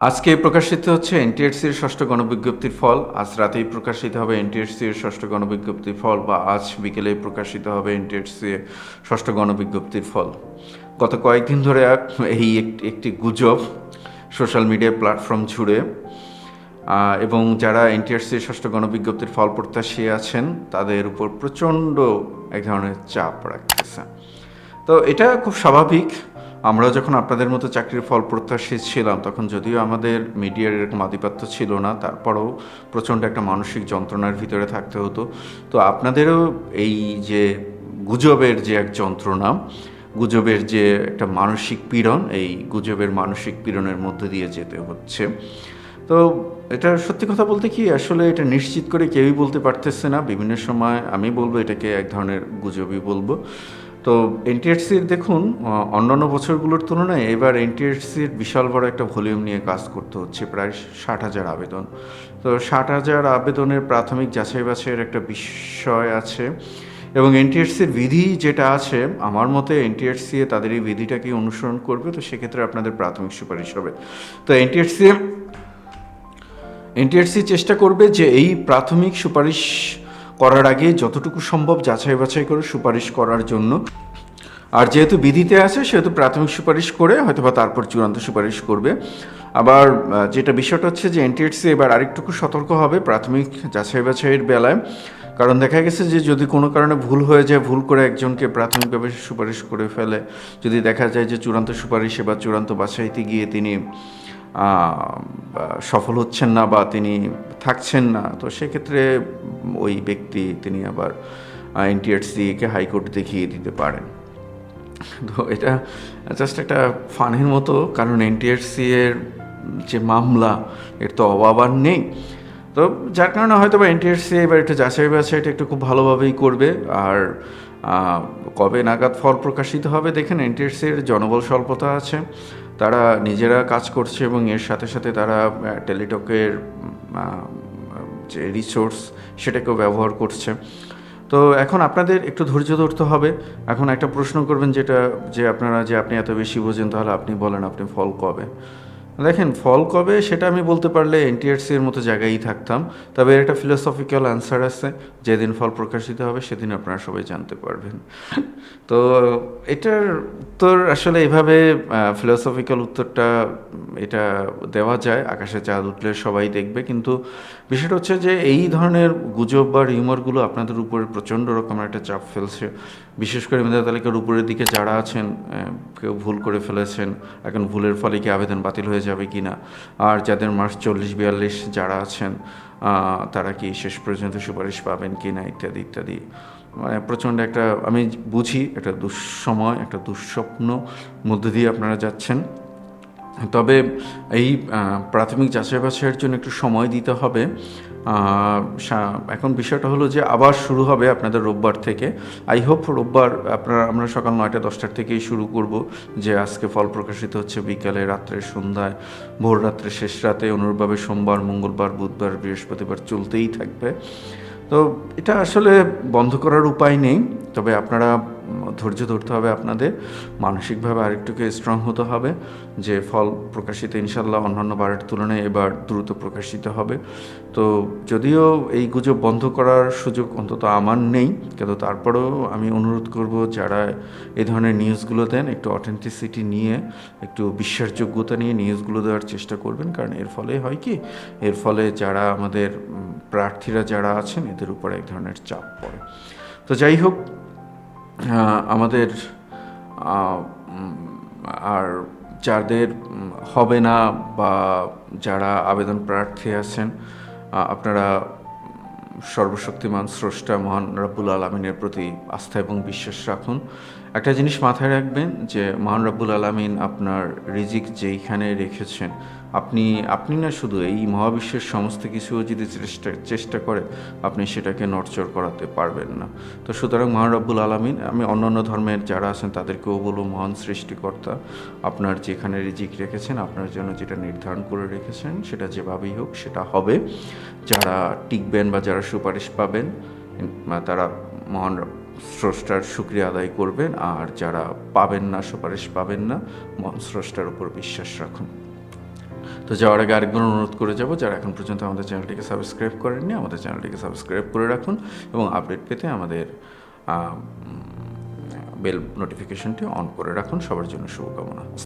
আজকে প্রকাশিত হচ্ছে এনটিএসসির ষষ্ঠ গণবিজ্ঞপ্তির ফল। আজ রাতেই প্রকাশিত হবে এনটিএসসির ষষ্ঠ গণবিজ্ঞপ্তির ফল বা আজ বিকেলে প্রকাশিত হবে এনটিএসসি ষষ্ঠ গণবিজ্ঞপ্তির ফল। গত কয়েকদিন ধরে এই এক- একটি গুজব সোশ্যাল মিডিয়া প্ল্যাটফর্ম জুড়ে এবং যারা এনটিআরসির ষষ্ঠ গণবিজ্ঞপ্তির ফল প্রত্যাশী আছেন, তাদের উপর প্রচণ্ড এক ধরনের চাপ রাখতেছে। তো এটা খুব স্বাভাবিক। আমরা যখন আপনাদের মতো চাকরির ফল প্রত্যাশী ছিলাম, তখন যদিও আমাদের মিডিয়ার এরকম আধিপত্য ছিল না, তারপরেও প্রচণ্ড একটা মানসিক যন্ত্রণার ভিতরে থাকতে হতো। তো আপনাদেরও এই যে গুজবের যে এক যন্ত্রণা, গুজবের যে একটা মানসিক পীড়ন, এই গুজবের মানসিক পীড়নের মধ্যে দিয়ে যেতে হচ্ছে। তো এটা সত্যি কথা বলতে কি, আসলে এটা নিশ্চিত করে কেউই বলতে পারতেছে না। বিভিন্ন সময় আমি বলব এটাকে এক ধরনের গুজবই বলব। তো এনটিএসসির দেখুন অন্যান্য বছরগুলোর তুলনায় এবার এনটিএসসির বিশাল বড় একটা ভলিউম নিয়ে কাজ করতে হচ্ছে, প্রায় ষাট হাজার আবেদন। তো ষাট হাজার আবেদনের প্রাথমিক যাচাই বাছাইয়ের একটা বিষয় আছে এবং এনটিএসসির বিধি যেটা আছে, আমার মতে এনটিএসসি তাদের এই বিধিটাকে অনুসরণ করবে, তো সেক্ষেত্রে আপনাদের প্রাথমিক সুপারিশ হবে। তো এনটিএসসি এনটিআরসি চেষ্টা করবে যে এই প্রাথমিক সুপারিশ করার আগে যতটুকু সম্ভব যাচাই বাছাই করে সুপারিশ করার জন্য। আর যেহেতু বিধিতে আছে, সেহেতু প্রাথমিক সুপারিশ করে হয়তো বা তারপর চূড়ান্ত সুপারিশ করবে। আবার যেটা বিষয়টা হচ্ছে যে এনটিএসসি এবার আরেকটুকু সতর্ক হবে প্রাথমিক যাচাই বাছাইয়ের বেলায়। কারণ দেখা গেছে যে যদি কোনো কারণে ভুল হয়ে যায়, ভুল করে একজনকে প্রাথমিকভাবে সুপারিশ করে ফেলে। যদি দেখা যায় যে চূড়ান্ত সুপারিশে বা চূড়ান্ত বাছাইতে গিয়ে তিনি সফল হচ্ছেন না বা তিনি থাকছেন না। তো সেক্ষেত্রে ওই ব্যক্তি তিনি আবার এনটিআরসিকে হাইকোর্ট দেখিয়ে দিতে পারেন। তো এটা জাস্ট একটা ফানের মতো, কারণ এনটিআরসি এর যে মামলা, এর তো অভাব আর নেই। তো যার কারণে হয়তো বা এনটিআরসি এবার একটু যাচাই বাছাইটা একটু খুব ভালোভাবেই করবে। আর কবে নাগাদ ফল প্রকাশিত হবে দেখেন এনটিআরসির জনবল স্বল্পতা আছে। তারা নিজেরা কাজ করছে এবং এর সাথে সাথে তারা টেলিটকের যে রিসোর্স সেটাকেও ব্যবহার করছে। তো এখন আপনাদের একটু ধৈর্য ধরতে হবে। এখন একটা প্রশ্ন করবেন যেটা, যে আপনারা যে আপনি এত বেশি বোঝেন, তাহলে আপনি বলেন আপনি ফল কবে? দেখেন, ফল কবে সেটা আমি বলতে পারলে এনটিআরসি এর মতো জায়গায়ই থাকতাম। তবে একটা ফিলোসফিক্যাল অ্যান্সার আছে। যেদিন ফল প্রকাশিত হবে সেদিন আপনারা সবাই জানতে পারবেন। তো এটার উত্তর আসলে এভাবে ফিলোসফিক্যাল উত্তরটা, এটা দেওয়া যায়। আকাশে চাঁদ উঠলে সবাই দেখবে। কিন্তু বিষয়টা হচ্ছে যে, এই ধরনের গুজব বা রিউমারগুলো আপনাদের উপরে প্রচণ্ড রকমের একটা চাপ ফেলছে। বিশেষ করে মেধা তালিকার উপরের দিকে যারা আছেন কেউ ভুল করে ফেলেছেন, এখন ভুলের ফলে কি আবেদন বাতিল হয়ে যাবে কি না। আর যাদের মার্চ চল্লিশ বিয়াল্লিশ যারা আছেন তারা কি শেষ পর্যন্ত সুপারিশ পাবেন কি না, ইত্যাদি ইত্যাদি। মানে প্রচণ্ড একটা, আমি বুঝি, একটা দুঃসময়, একটা দুঃস্বপ্ন মধ্য দিয়ে আপনারা যাচ্ছেন। তবে এই প্রাথমিক যাচাই বাছাইয়ের জন্য একটু সময় দিতে হবে। এখন বিষয়টা হলো যে আবার শুরু হবে আপনাদের রোববার থেকে। আই হোপ রোববার আপনারা, আমরা সকাল নয়টা, দশটার থেকেই শুরু করব যে আজকে ফল প্রকাশিত হচ্ছে বিকালে রাত্রে সন্ধ্যায়। ভোর রাত্রে শেষ রাতে অনুরূপভাবে সোমবার, মঙ্গলবার, বুধবার, বৃহস্পতিবার চলতেই থাকবে। তো এটা আসলে বন্ধ করার উপায় নেই। তবে আপনারা ধৈর্য ধরতে হবে আপনাদের, মানসিকভাবে আরেকটুকু স্ট্রং হতে হবে, যে ফল প্রকাশিত ইনশাল্লাহ অন্যান্য বারের তুলনায় এবার দ্রুত প্রকাশিত হবে। তো যদিও এই গুজব বন্ধ করার সুযোগ অন্তত আমার নেই, কিন্তু তারপরেও আমি অনুরোধ করব যারা এই ধরনের নিউজগুলো দেন, একটু অথেন্টিসিটি নিয়ে, একটু বিশ্বাসযোগ্যতা নিয়ে নিউজগুলো দেওয়ার চেষ্টা করবেন, কারণ এর ফলে হয় কি, এর ফলে যারা আমাদের প্রার্থীরা যারা আছেন, এদের উপর এক ধরনের চাপ পড়ে। তো যাই হোক আমাদের আর যাদের হবে না বা যারা আবেদন প্রার্থী আছেন আপনারা সর্বশক্তিমান স্রষ্টা মহান রাব্বুল আলমিনের প্রতি আস্থা এবং বিশ্বাস রাখুন। একটা জিনিস মাথায় রাখবেন যে মহান রাব্বুল আলমিন আপনার রিজিক যেইখানে রেখেছেন আপনি আপনি না শুধু এই মহাবিশ্বের সমস্ত কিছু যদি চেষ্টা চেষ্টা করে, আপনি সেটাকে নড়চড় করাতে পারবেন না। তো সুতরাং মহান রাব্বুল আলমিন, আমি অন্যান্য ধর্মের যারা আছেন, তাদেরকেও বলব, মহান সৃষ্টিকর্তা, আপনার যেখানে রিজিক রেখেছেন, আপনার জন্য যেটা নির্ধারণ করে রেখেছেন, সেটা যেভাবেই হোক, সেটা হবে। যারা টিকবেন বা যারা সুপারিশ পাবেন তারা মহান স্রষ্টার শুক্রিয়া আদায় করবেন, আর যারা পাবেন না, সুপারিশ পাবেন না, মহান স্রষ্টার উপর বিশ্বাস রাখুন। তো যাওয়ার আগে আরেকবার অনুরোধ করে যাব, যারা এখন পর্যন্ত আমাদের চ্যানেলটিকে সাবস্ক্রাইব করেননি, আমাদের চ্যানেলটিকে সাবস্ক্রাইব করে রাখুন এবং আপডেট পেতে আমাদের বেল নোটিফিকেশনটি অন করে রাখুন। সবার জন্য শুভকামনা।